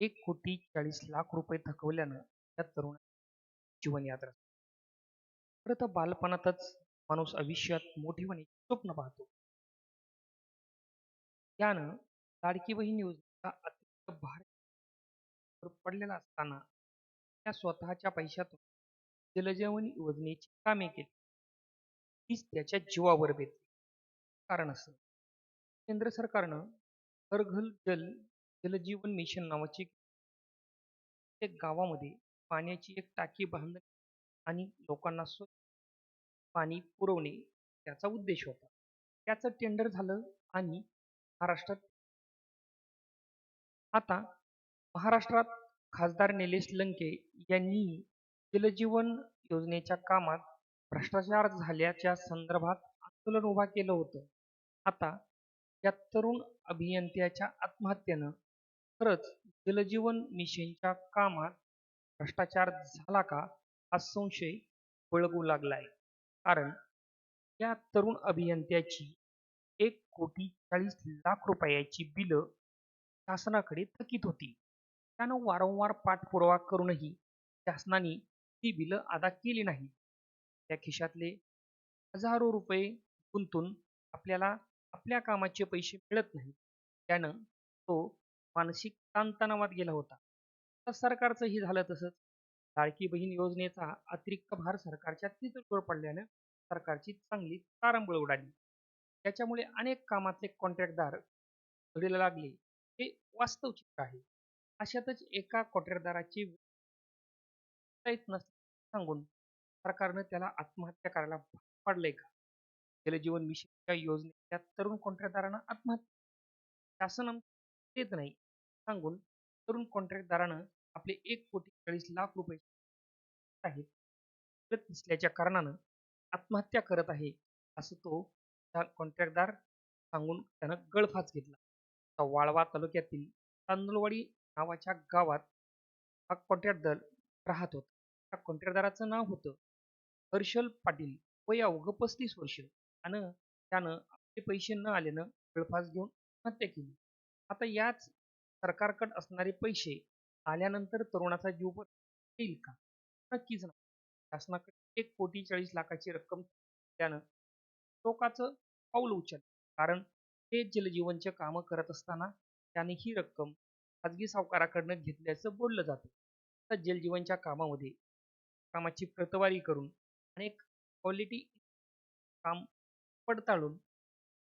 एक कोटी चाळीस लाख रुपये थकवल्यानं त्या तरुणाची जीवनयात्रा खरं तर बालपणातच माणूस आयुष्यात मोठी होण्याचे स्वप्न पाहतो. त्यानं लाडकी बहीण योजनेचा अतिरिक्त भार पडलेला असताना त्या स्वतःच्या पैशातून जलजीवन योजनेची कामे केली. तीच त्याच्या जीवावर बेतली. कारण असं केंद्र सरकारनं हर घर जल जलजीवन मिशन नावाची प्रत्येक गावामध्ये पाण्याची एक टाकी बांधणे आणि लोकांना स्वच्छ पाणी पुरवणे त्याचा उद्देश होता. त्याचं टेंडर झालं आणि महाराष्ट्रात आता महाराष्ट्रात खासदार निलेश लंके यांनी जलजीवन योजनेच्या कामात भ्रष्टाचार झाल्याच्या संदर्भात आंदोलन उभा केलं होतं. आता या तरुण अभियंत्याच्या आत्महत्येनं खरंच जलजीवन मिशनच्या कामात भ्रष्टाचार झाला का हा संशय बळगू लागलाय. कारण या तरुण अभियंत्याची एक कोटी चाळीस लाख रुपयाची बिलं शासनाकडे थकीत होती. त्यानं वारंवार पाठपुरावा करूनही शासनाने ती बिलं अदा केली नाही त्या खिशातले हजारो रुपये गुंतून आपल्याला आपल्या कामाचे पैसे मिळत नाही त्यानं तो मानसिक ताणतणावात गेला होता. तर सरकारचंही झालं तसंच. लाडकी बहीण योजनेचा अतिरिक्त भार सरकारच्या तिजोरीवर पडल्यानं सरकारची चांगली तारांबळ उडाली. त्याच्यामुळे अनेक कामातले कॉन्ट्रॅक्टदार घडीला लागले हे वास्तव चित्र आहे. अशातच एका कॉन्ट्रॅक्टदाराची सांगून सरकारनं त्याला आत्महत्या करायला भाग पाडलंय का? जलजीवन मिशनच्या योजनेत तरुण कॉन्ट्रॅक्टदारांना आत्महत्या शासन देत नाही सांगून तरुण कॉन्ट्रॅक्टदारानं आपले एक कोटी चाळीस लाख रुपये आहेत मिळत नसल्याच्या कारणानं आत्महत्या करत आहे असं तो कॉन्ट्रॅक्टदार सांगून त्यानं गळफास घेतला. वाळवा तालुक्यातील तांदुळवाडी नावाच्या गावात हा कॉन्ट्रॅक्टदार राहत होता. त्या कॉन्ट्रॅक्टदाराचं नाव होतं हर्षल पाटील वय अवघं पस्तीस वर्ष अन त्यानं आपले पैसे न आल्यानं गळफास घेऊन हत्या केली. आता याच सरकारकडं असणारे पैसे आल्यानंतर तरुणाचा जीव येईल का? नक्कीच नाही. शासनाकडे एक कोटी चाळीस लाखाची रक्कम त्यानं टोकाचं पाऊल उचल कारण ते जलजीवनचे कामं करत असताना त्याने ही रक्कम खाजगी सावकाराकडनं घेतल्याचं बोललं जातं. तर जलजीवनच्या कामामध्ये कामाची प्रतवारी करून अनेक क्वालिटी काम पडताळून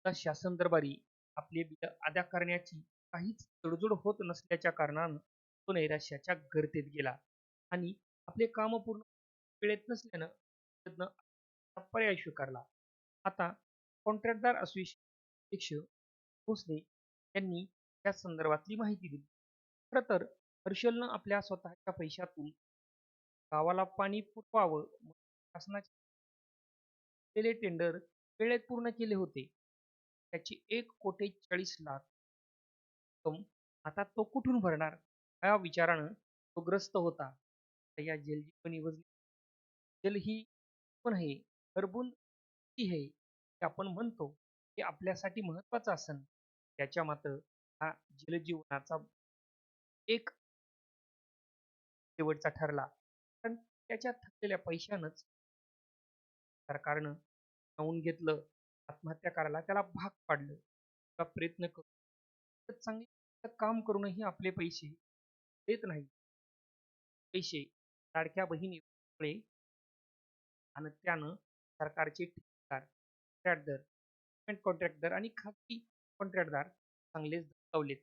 आता शासन दरबारी आपली बिलं अदा करण्याची काहीच तडजोड होत नसल्याच्या कारणानं तो नैराश्याच्या गर्तेत गेला आणि आपले काम पूर्ण वेळेत नसल्यानं पर्याय स्वीकारला. आता कॉन्ट्रॅक्टदार अध्यक्ष भोसले यांनी या संदर्भातली माहिती दिली. खरं तर हर्षलनं आपल्या स्वतःच्या पैशातून गावाला पाणी पुरवावं म्हणून शासनाच्या टेंडर वेळेत पूर्ण केले होते. त्याची एक कोटी चाळीस लाख रक्कम आता तो कुठून भरणार या विचारानं तो ग्रस्त होता. आता या जलजीवन योजनेत जल ही पण आहे हरबून ती आहे हे आपण म्हणतो की आपल्यासाठी महत्वाचं असन त्याच्या मात्र हा जलजीवनाचा एक शेवटचा ठरला. कारण त्याच्या थकलेल्या पैशानंच सरकारनं सामावून घेतलं. आत्महत्या करायला त्याला भाग पाडलं. किंवा प्रयत्न करून चांगली काम करूनही आपले पैसे देत नाही पैसे लाडक्या बहिणीमुळे आणि त्यानं सरकारचे ठेकेदार, कॉन्ट्रॅक्टदार, गव्हर्नमेंट आणि खाजगी कॉन्ट्रॅक्टदार चांगलेच दगावलेत.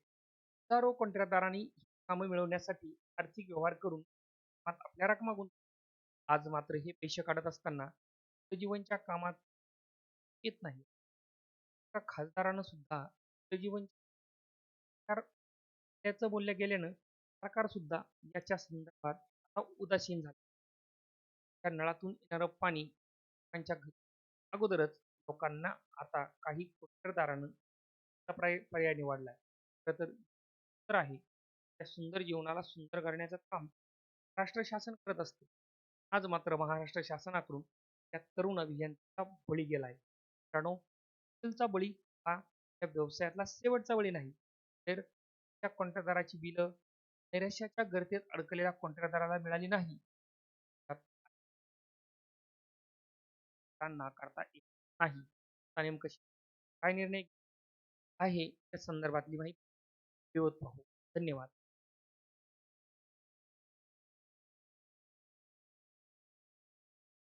हजारो कॉन्ट्रॅक्टदारांनी कामं मिळवण्यासाठी आर्थिक व्यवहार करून आपल्या रकमा गुंत आज मात्र हे पैसे काढत असताना जीवनच्या कामात येत नाही खासदारानं सुद्धा सरकार त्याचं बोलल्या गेल्यानं सरकार सुद्धा याच्या संदर्भात आता उदासीन झाले त्या नळातून येणारं पाणी त्यांच्या अगोदरच लोकांना आता काही कॉन्ट्रॅक्टदारानं पर्याय निवडलाय. खरं तर आहे त्या सुंदर जीवनाला सुंदर करण्याचं काम महाराष्ट्र शासन करत असते आज मात्र महाराष्ट्र शासनाकडून त्या तरुण अभियंत्याचा बळी गेलाय. मित्रांनो बळी हा या व्यवसायातला शेवटचा बळी नाही त्या कॉन्ट्रॅक्टदाराची बिलं नैराश्याच्या गर्तेत अडकलेल्या कॉन्ट्रॅक्टदाराला मिळाली नाही. नाकारता येत नाही. नेमकं काय निर्णय आहे त्या संदर्भातली माहिती पाहू. धन्यवाद.